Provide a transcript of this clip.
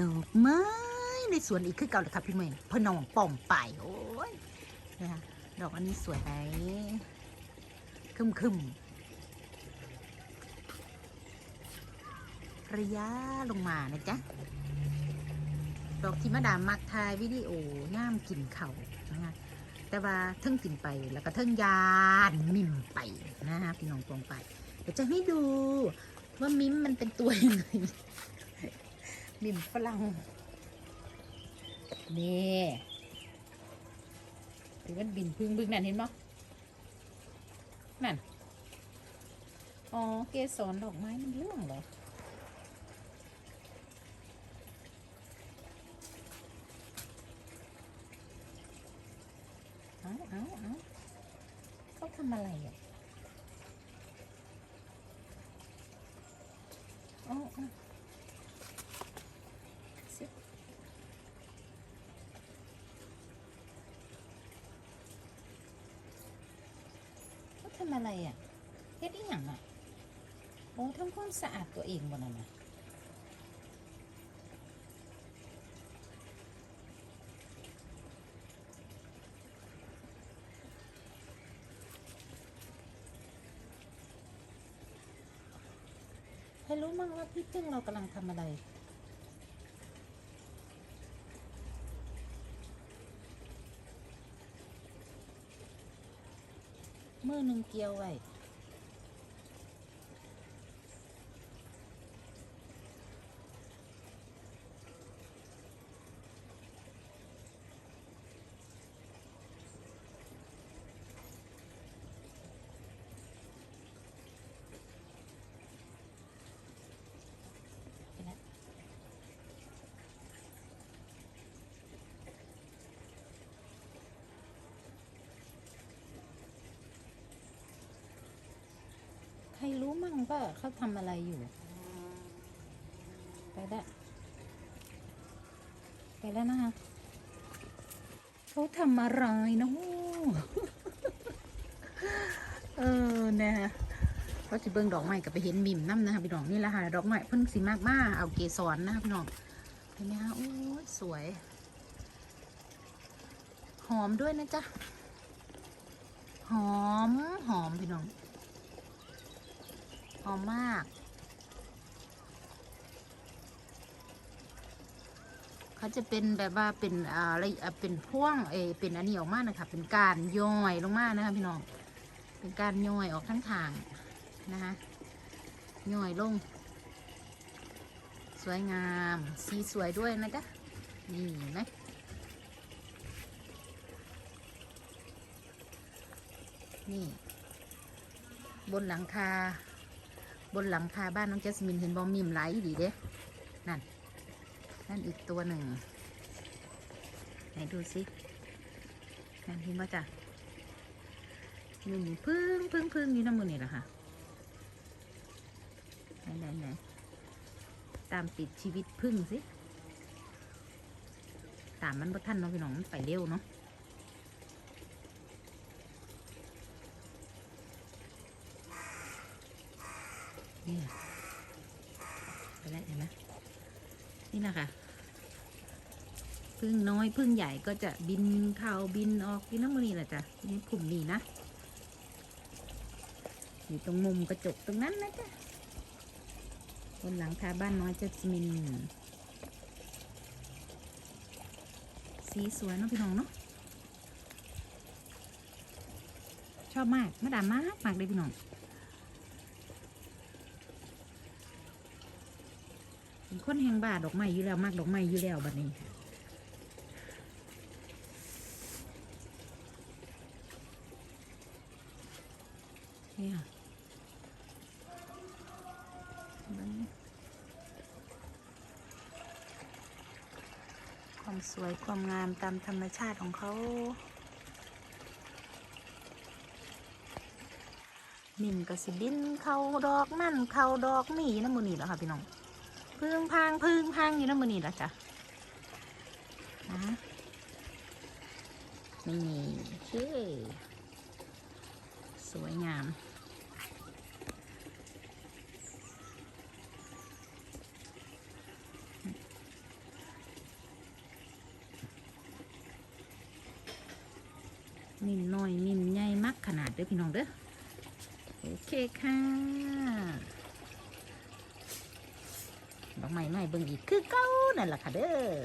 ดอกไม้ในสวนอีกคือเก่าเลยครับพี่เมย์พะนองป่อมไปโอ้ยนะคะดอกอันนี้สวยไหมคึมคึมๆระยะลงมานะจ๊ะ ดอกที่มาดามมักทายวิดีโอย่ามกินเขาวนะคะแต่ว่าเทิงกินไปแล้วก็เทิงยานมิมไปนะคะพี่น้องตรงไปเดี๋ยวจะให้ดูว่ามิมมันเป็นตัวยังไง มิมฝรั่งนี่หรือมันบินพึ่งบึงนั่นเห็นไหมนั่น อ๋อ เกสรดอกไม้มันร่วงเหรอเอาเอาเอาเขาทำอะไรอะอ้โอ้สิเขาทำ อะไรอะเฮ็ดอีหยังอะโอ้ทำความสะอาดตัวเองบนนั้นน่ะให้รู้มั้งว่าพี่พึ่งเรากำลังทำอะไร มือหนึ่งเกี่ยวไว้ รรู้มั่งว่าเขาทำอะไรอยู่ ไปแล้วไปแล้วนะคะเขาทำอะไรเนาะเออนะเขาจะเบิ่งดอกไม้กับไปเห็นมิมน้ำนะคะพี่น้องนี่แหละค่ะดอกไม้เพิ่นสีมากมากเอาเกสรนะคะพี่น้องเห็นไหมคะโอ้ยสวย หอมด้วยนะจ๊ะหอมหอมพี่น้อง หอมมาก เขาจะเป็นแบบว่าเป็นอะไรเป็นพ่วงเอเป็นอันนี้ออกมานะคะเป็นการย่อยลงมานะคะพี่น้อง เป็นการย่อยออกทั้งทางนะคะย่อยลง สวยงาม สีสวยด้วยนะจ๊ะนี่นไหมนี่ บนหลังคา บนหลังคาบ้านน้องแจสมินเห็นบอมมิมไหลายดีเด้ นั่น นั่นอีกตัวหนึ่ง ไหนดูสิ นั่นเห็นว่าจ้ะนี่พึ่งพึ่งพึ่งนี่น้ำมือนี่แหละค่ะไหนไหนไหนตามติดชีวิตพึ่งสิ ตามมันบ่ท่านเนาะพี่น้องมันไปเร็วเนาะ นี่ไปแล้วเห็นไหมนี่นะค่ะพึ่งน้อยพึ่งใหญ่ก็จะบินเข้าบินออกที่น้ำมือนี่แหละจ้ะนี่กลุ่มนี้นะอยู่ตรงมุมกระจกตรงนั้นนะจ๊ะบนหลังคาบ้านน้อยจัสมิน สีสวยเนาะพี่น้องเนาะชอบมากมาดามมากมากเลยพี่น้อง เป็นคนแห่งบ้าดอกไม้อยู่แล้วมากดอกไม้อยู่แล้วบัดนี้เนี่ยความสวยความงามตามธรรมชาติของเขานิ่มกระสิบินเขาดอกนั่นเขาดอกนี่นะมือนี่แหล้วค่ะพี่น้อง พึ่งพังพึ่งพังอยู่น้ำมือนี่ละจ้ะนะนี่ชื่อสวยงามมินน้อยมินใหญ่มากขนาดเด้อพี่น้องเด้อโอเคค่ะ ดอกไม้ไม่เบิ่งอีกคือเก้านั่นแหละค่ะเด้อ